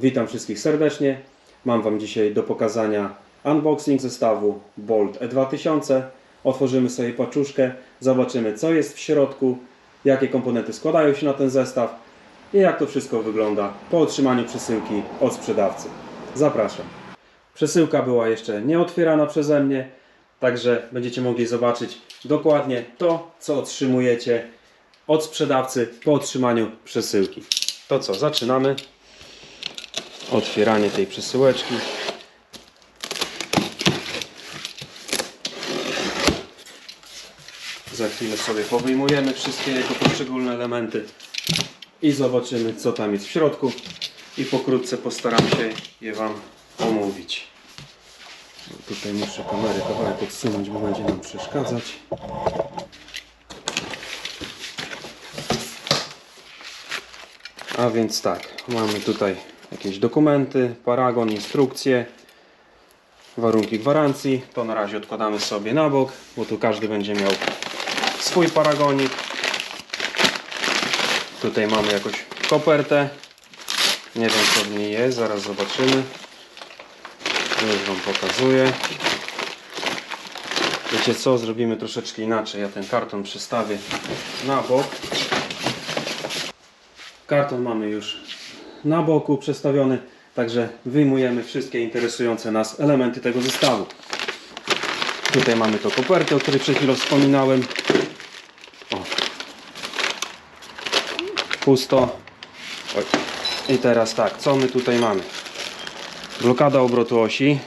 Witam wszystkich serdecznie. Mam Wam dzisiaj do pokazania unboxing zestawu Bolt E2000. Otworzymy sobie paczuszkę, zobaczymy co jest w środku, jakie komponenty składają się na ten zestaw i jak to wszystko wygląda po otrzymaniu przesyłki od sprzedawcy. Zapraszam. Przesyłka była jeszcze nie otwierana przeze mnie, także będziecie mogli zobaczyć dokładnie to, co otrzymujecie od sprzedawcy po otrzymaniu przesyłki. To co, zaczynamy otwieranie tej przesyłeczki. Za chwilę sobie powyjmujemy wszystkie jego poszczególne elementy i zobaczymy co tam jest w środku i pokrótce postaram się je Wam omówić. Tutaj muszę kamerę kawałek odsunąć, bo będzie nam przeszkadzać. A więc tak, mamy tutaj jakieś dokumenty, paragon, instrukcje, warunki gwarancji. To na razie odkładamy sobie na bok, bo tu każdy będzie miał swój paragonik. Tutaj mamy jakąś kopertę. Nie wiem co w niej jest, zaraz zobaczymy. Już Wam pokazuję. Wiecie co, zrobimy troszeczkę inaczej. Ja ten karton przestawię na bok. Karton mamy już na boku przestawiony, także wyjmujemy wszystkie interesujące nas elementy tego zestawu. Tutaj mamy to kopertę, o której przed chwilą wspominałem. O. Pusto. Oj. I teraz tak, co my tutaj mamy? Blokada obrotu osi.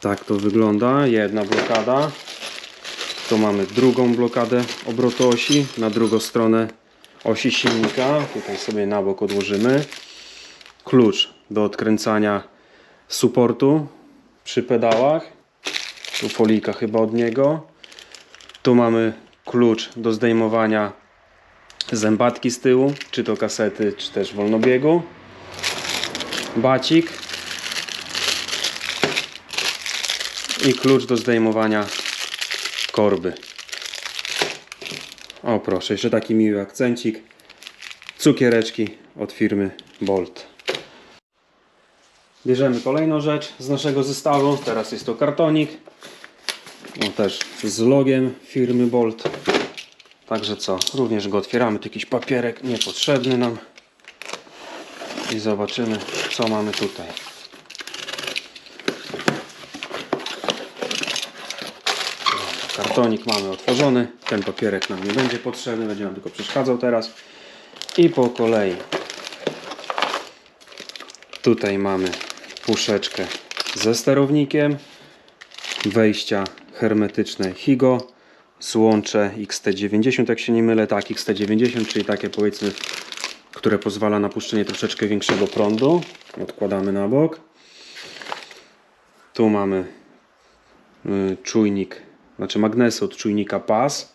Tak to wygląda. Jedna blokada. Tu mamy drugą blokadę obrotu osi. Na drugą stronę osi silnika. Tutaj sobie na bok odłożymy. Klucz do odkręcania supportu przy pedałach. Tu folika chyba od niego. Tu mamy klucz do zdejmowania zębatki z tyłu, czy to kasety, czy też wolnobiegu. Bacik. I klucz do zdejmowania korby. O proszę, jeszcze taki miły akcencik. Cukiereczki od firmy Bolt. Bierzemy kolejną rzecz z naszego zestawu. Teraz jest to kartonik. No też z logiem firmy Bolt. Także co, również go otwieramy. Tu jakiś papierek niepotrzebny nam. I zobaczymy co mamy tutaj. Kartonik mamy otworzony. Ten papierek nam nie będzie potrzebny, będzie nam tylko przeszkadzał teraz. I po kolei. Tutaj mamy puszeczkę ze sterownikiem. Wejścia hermetyczne Higo. Złącze XT90, jak się nie mylę. Tak, XT90, czyli takie powiedzmy, które pozwala na puszczenie troszeczkę większego prądu. Odkładamy na bok. Tu mamy y, czujnik, znaczy magnesy od czujnika PAS.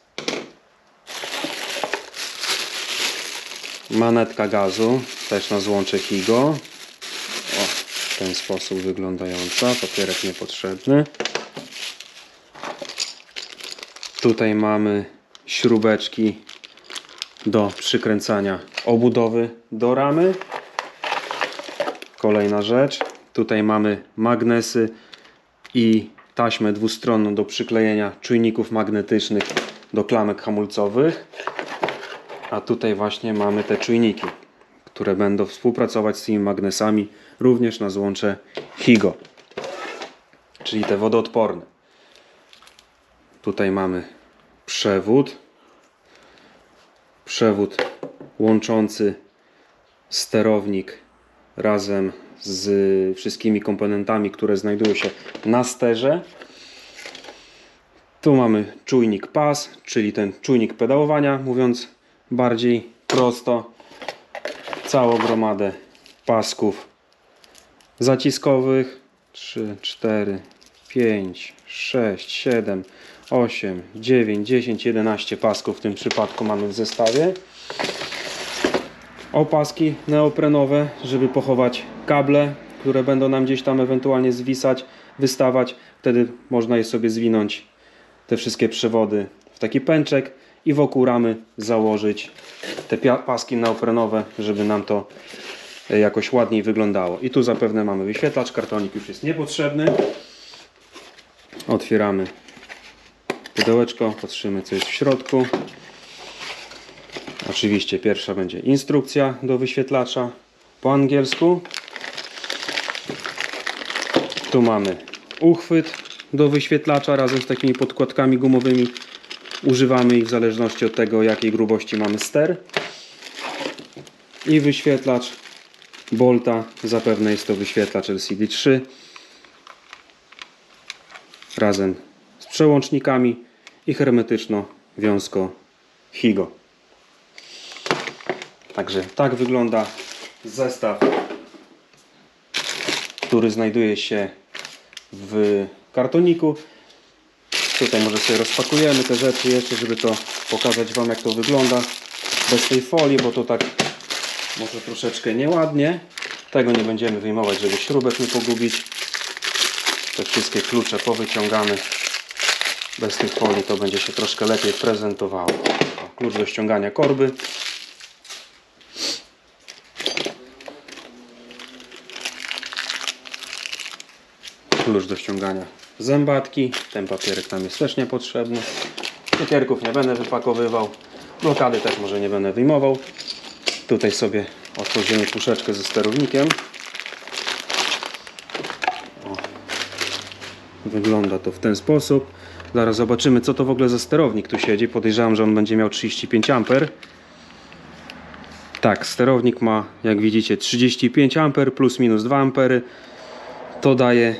Manetka gazu, też na złącze Higo. O, w ten sposób wyglądająca, papierek niepotrzebny. Tutaj mamy śrubeczki do przykręcania obudowy do ramy. Kolejna rzecz. Tutaj mamy magnesy i taśmę dwustronną do przyklejenia czujników magnetycznych do klamek hamulcowych. A tutaj właśnie mamy te czujniki, które będą współpracować z tymi magnesami również na złącze Higo, czyli te wodoodporne. Tutaj mamy przewód. Przewód łączący sterownik razem z wszystkimi komponentami, które znajdują się na sterze. Tu mamy czujnik pas, czyli ten czujnik pedałowania, mówiąc bardziej prosto. Całą gromadę pasków zaciskowych 3, 4, 5, 6, 7, 8, 9, 10, 11 pasków w tym przypadku mamy w zestawie. Opaski neoprenowe, żeby pochować kable, które będą nam gdzieś tam ewentualnie zwisać, wystawać. Wtedy można je sobie zwinąć, te wszystkie przewody w taki pęczek i wokół ramy założyć te paski neoprenowe, żeby nam to e, jakoś ładniej wyglądało. I tu zapewne mamy wyświetlacz, kartonik już jest niepotrzebny. Otwieramy pudełeczko, patrzymy co jest w środku. Oczywiście pierwsza będzie instrukcja do wyświetlacza po angielsku. Tu mamy uchwyt do wyświetlacza razem z takimi podkładkami gumowymi. Używamy ich w zależności od tego, jakiej grubości mamy ster. I wyświetlacz Bolta. Zapewne jest to wyświetlacz LCD3 razem z przełącznikami i hermetyczno wiązko Higo. Także tak wygląda zestaw, który znajduje się w kartoniku. Tutaj może sobie rozpakujemy te rzeczy jeszcze, żeby to pokazać Wam jak to wygląda bez tej folii, bo to tak może troszeczkę nieładnie. Tego nie będziemy wyjmować, żeby śrubek nie pogubić. Te wszystkie klucze powyciągamy. Bez tych folii to będzie się troszkę lepiej prezentowało. O, klucz do ściągania korby. Klucz do ściągania zębatki. Ten papierek tam jest też niepotrzebny. Cukierków nie będę wypakowywał. Blokady też może nie będę wyjmował. Tutaj sobie otworzymy puszeczkę ze sterownikiem. O. Wygląda to w ten sposób. Zaraz zobaczymy co to w ogóle za sterownik tu siedzi. Podejrzewam, że on będzie miał 35 A. Tak, sterownik ma jak widzicie 35 A plus minus 2 A. To daje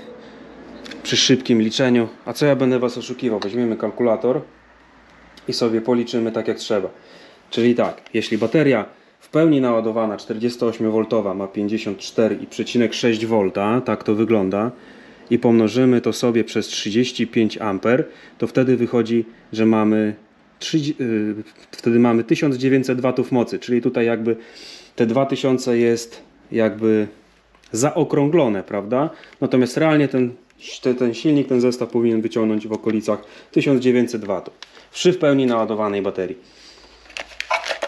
przy szybkim liczeniu. A co ja będę Was oszukiwał? Weźmiemy kalkulator i sobie policzymy tak jak trzeba. Czyli tak, jeśli bateria w pełni naładowana 48V ma 54,6 V, tak to wygląda, i pomnożymy to sobie przez 35 A, to wtedy wychodzi, że mamy 30, yy, wtedy mamy 1900 W mocy, czyli tutaj jakby te 2000 jest jakby zaokrąglone, prawda? Natomiast realnie ten, te- ten silnik, ten zestaw powinien wyciągnąć w okolicach 1900 W przy w pełni naładowanej baterii.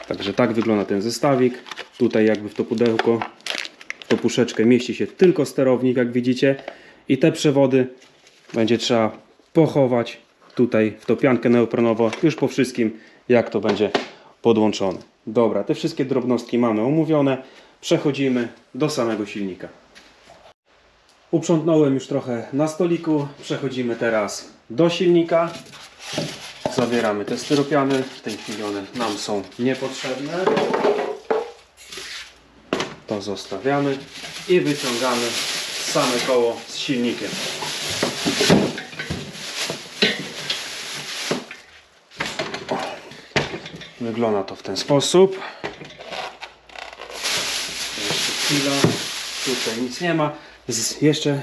Także tak wygląda ten zestawik. Tutaj jakby w to pudełko, w tą puszeczkę mieści się tylko sterownik, jak widzicie. I te przewody będzie trzeba pochować tutaj w tą piankę neopronową już po wszystkim, jak to będzie podłączone. Dobra, te wszystkie drobnostki mamy omówione. Przechodzimy do samego silnika. Uprzątnąłem już trochę na stoliku. Przechodzimy teraz do silnika. Zabieramy te styropiany. W tej chwili one nam są niepotrzebne. To zostawiamy i wyciągamy same koło z silnikiem. O, Wygląda to w ten sposób. Jeszcze chwila. Tutaj nic nie ma. Z, jeszcze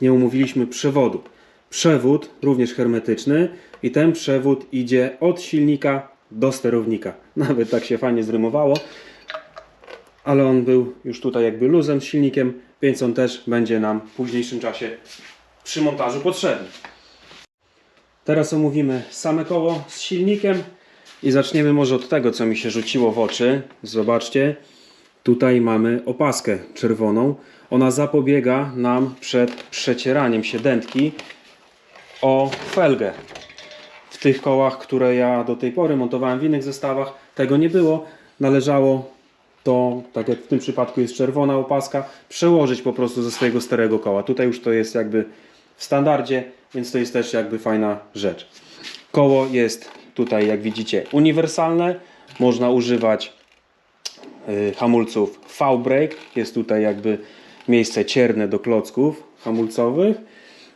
nie umówiliśmy przewodu. Przewód również hermetyczny i ten przewód idzie od silnika do sterownika. Nawet tak się fajnie zrymowało. Ale on był już tutaj jakby luzem z silnikiem, więc on też będzie nam w późniejszym czasie przy montażu potrzebny. Teraz omówimy same koło z silnikiem i zaczniemy może od tego, co mi się rzuciło w oczy. Zobaczcie, tutaj mamy opaskę czerwoną. Ona zapobiega nam przed przecieraniem się dętki o felgę. W tych kołach, które ja do tej pory montowałem w innych zestawach, tego nie było. Należało to, tak jak w tym przypadku jest czerwona opaska, przełożyć po prostu ze swojego starego koła. Tutaj już to jest jakby w standardzie, więc to jest też jakby fajna rzecz. Koło jest tutaj, jak widzicie, uniwersalne. Można używać hamulców V-brake. Jest tutaj jakby miejsce cierne do klocków hamulcowych.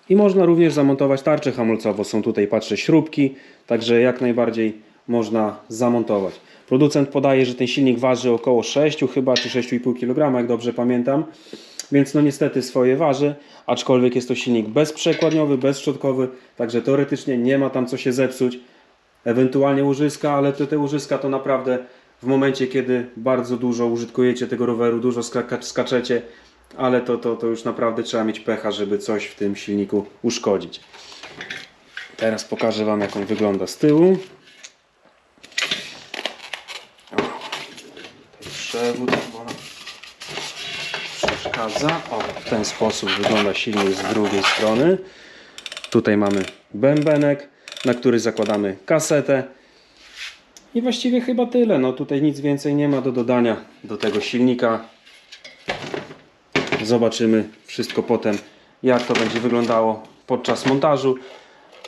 I można również zamontować tarczę hamulcową. Są tutaj, patrzę, śrubki, także jak najbardziej można zamontować. Producent podaje, że ten silnik waży około 6 chyba, czy 6,5 kg, jak dobrze pamiętam. Więc no niestety swoje waży, aczkolwiek jest to silnik bezprzekładniowy, bezszczotkowy, także teoretycznie nie ma tam co się zepsuć. Ewentualnie łożyska, ale te, te łożyska to naprawdę w momencie, kiedy bardzo dużo użytkujecie tego roweru, dużo skaczecie, ale to, to, to już naprawdę trzeba mieć pecha, żeby coś w tym silniku uszkodzić. Teraz pokażę Wam, jak on wygląda z tyłu. O, przewód, bo przeszkadza. O, w ten sposób wygląda silnik z drugiej strony. Tutaj mamy bębenek, na który zakładamy kasetę. I właściwie chyba tyle. No tutaj nic więcej nie ma do dodania do tego silnika. Zobaczymy wszystko potem, jak to będzie wyglądało podczas montażu.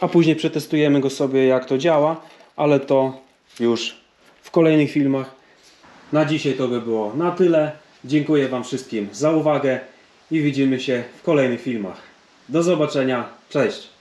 A później przetestujemy go sobie, jak to działa, ale to już w kolejnych filmach. Na dzisiaj to by było na tyle. Dziękuję Wam wszystkim za uwagę i widzimy się w kolejnych filmach. Do zobaczenia. Cześć!